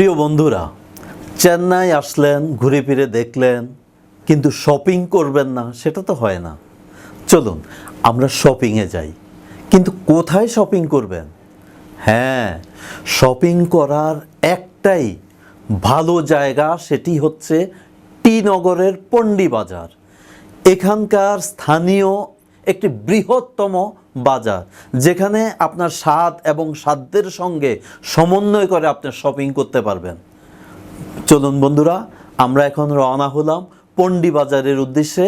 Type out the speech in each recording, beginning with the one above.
প্রিয় বন্ধুরা, চেন্নাই আসলেন, ঘুরে ফিরে দেখলেন, কিন্তু শপিং করবেন না, সেটা তো হয় না। চলুন, আমরা শপিংয়ে যাই। কিন্তু কোথায় শপিং করবেন? হ্যাঁ শপিং করার একটাই ভালো জায়গা সেটি হচ্ছে টি নগরের পণ্ডি বাজার। এখানকার স্থানীয় একটি বৃহত্তম বাজার, যেখানে আপনার স্বাদ এবং সাধ্যের সঙ্গে সমন্বয় করে আপনি শপিং করতে পারবেন। চলুন বন্ধুরা, আমরা এখন রওনা হলাম পন্ডি বাজারের উদ্দেশ্যে।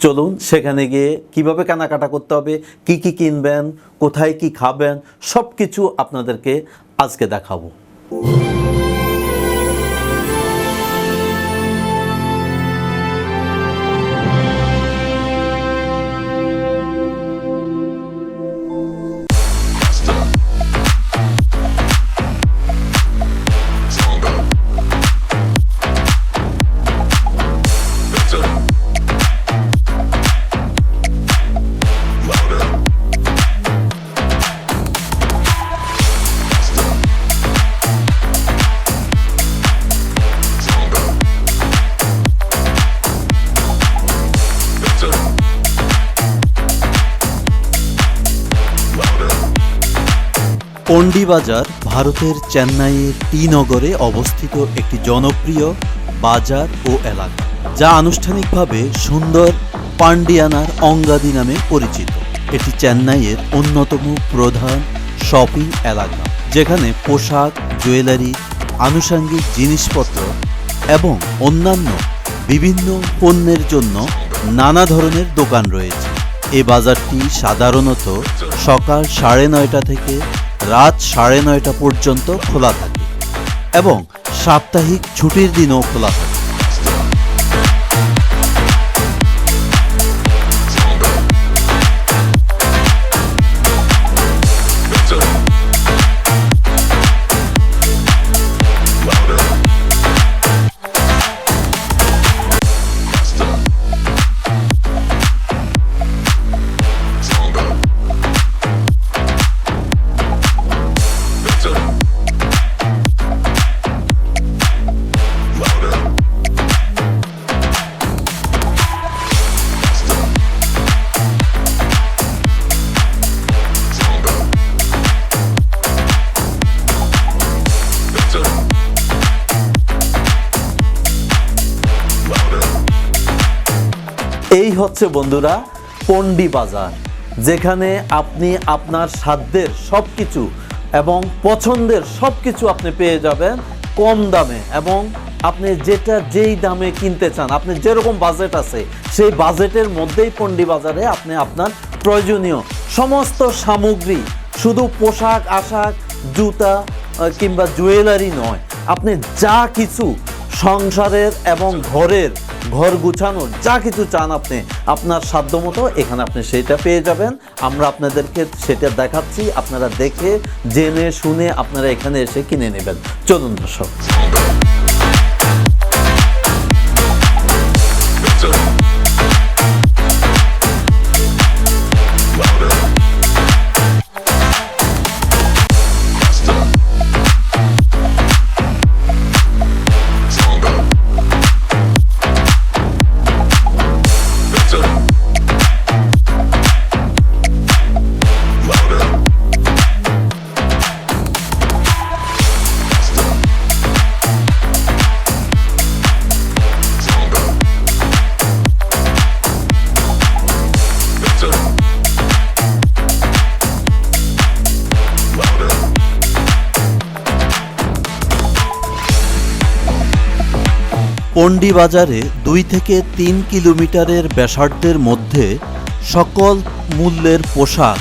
চলুন, সেখানে গিয়ে কীভাবে কেনাকাটা করতে হবে, কি কি কিনবেন, কোথায় কি খাবেন সব কিছু আপনাদেরকে আজকে দেখাবো। পণ্ডি বাজার ভারতের চেন্নাইয়ের টি নগরে অবস্থিত একটি জনপ্রিয় বাজার ও এলাকা, যা আনুষ্ঠানিকভাবে সুন্দর পান্ডিয়ানার অঙ্গাদি নামে পরিচিত। এটি চেন্নাইয়ের অন্যতম প্রধান শপিং এলাকা, যেখানে পোশাক, জুয়েলারি, আনুষঙ্গিক জিনিসপত্র এবং অন্যান্য বিভিন্ন পণ্যের জন্য নানা ধরনের দোকান রয়েছে। এই বাজারটি সাধারণত সকাল সাড়ে নয়টা থেকে রাত সাড়ে নয়টা পর্যন্ত খোলা থাকে এবং সাপ্তাহিক ছুটির দিনও খোলা থাকে। এই হচ্ছে বন্ধুরা পন্ডি বাজার, যেখানে আপনি আপনার সাধ্যের সব কিছু এবং পছন্দের সব কিছু আপনি পেয়ে যাবেন কম দামে এবং আপনি যেটা যেই দামে কিনতে চান, আপনি যেরকম বাজেট আছে, সেই বাজেটের মধ্যেই পন্ডি বাজারে আপনি আপনার প্রয়োজনীয় সমস্ত সামগ্রী, শুধু পোশাক, আশাক, জুতা কিংবা জুয়েলারি নয়, আপনি যা কিছু সংসারের এবং ঘরের ঘর গুছানোর যা কিছু চান আপনি, আপনার সাধ্য মতো এখানে আপনি সেটা পেয়ে যাবেন। আমরা আপনাদেরকে সেটা দেখাচ্ছি, আপনারা দেখে, জেনে, শুনে আপনারা এখানে এসে কিনে নেবেন। চলুন দর্শক। পণ্ডি বাজারে দুই থেকে তিন কিলোমিটারের ব্যাসার্ধের মধ্যে সকল মূল্যের পোশাক,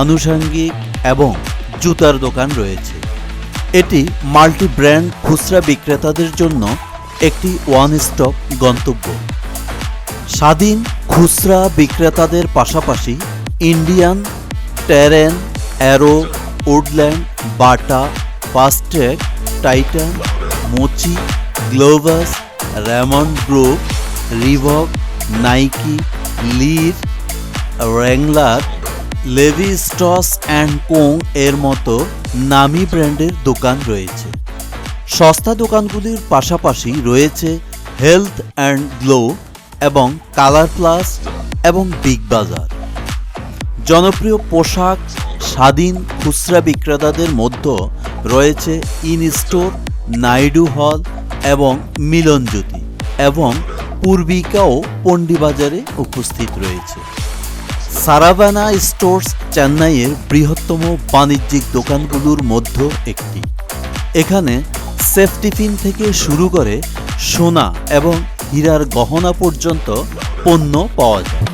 আনুষঙ্গিক এবং জুতার দোকান রয়েছে। এটি মাল্টি ব্র্যান্ড খুচরা বিক্রেতাদের জন্য একটি ওয়ান স্টপ গন্তব্য। স্বাধীন খুচরা বিক্রেতাদের পাশাপাশি Indian, Terrain, Arrow, Woodland, Bata, Fastrack, Titan, Mochi, গ্লোভাস Raymond group Reebok Nike Lee Wrangler Levi Strauss and co এর মতো নামি ব্র্যান্ডের দোকান রয়েছে। সস্তা দোকানগুলির পাশাপাশি রয়েছে হেলথ অ্যান্ড গ্লো এবং কালার প্লাস এবং বিগ বাজার জনপ্রিয় পোশাক, স্বাধীন খুচরা বিক্রেতাদের মধ্যে রয়েছে ইন স্টোর নাইডু হল এবং মিলনজ্যোতি এবং পূর্বিকাও পন্ডিবাজারে উপস্থিত রয়েছে। সারাভানা স্টোর্স চেন্নাইয়ের বৃহত্তম বাণিজ্যিক দোকানগুলোর মধ্যে একটি। এখানে সেফ টিফিন থেকে শুরু করে সোনা এবং হীরার গহনা পর্যন্ত পণ্য পাওয়া যায়।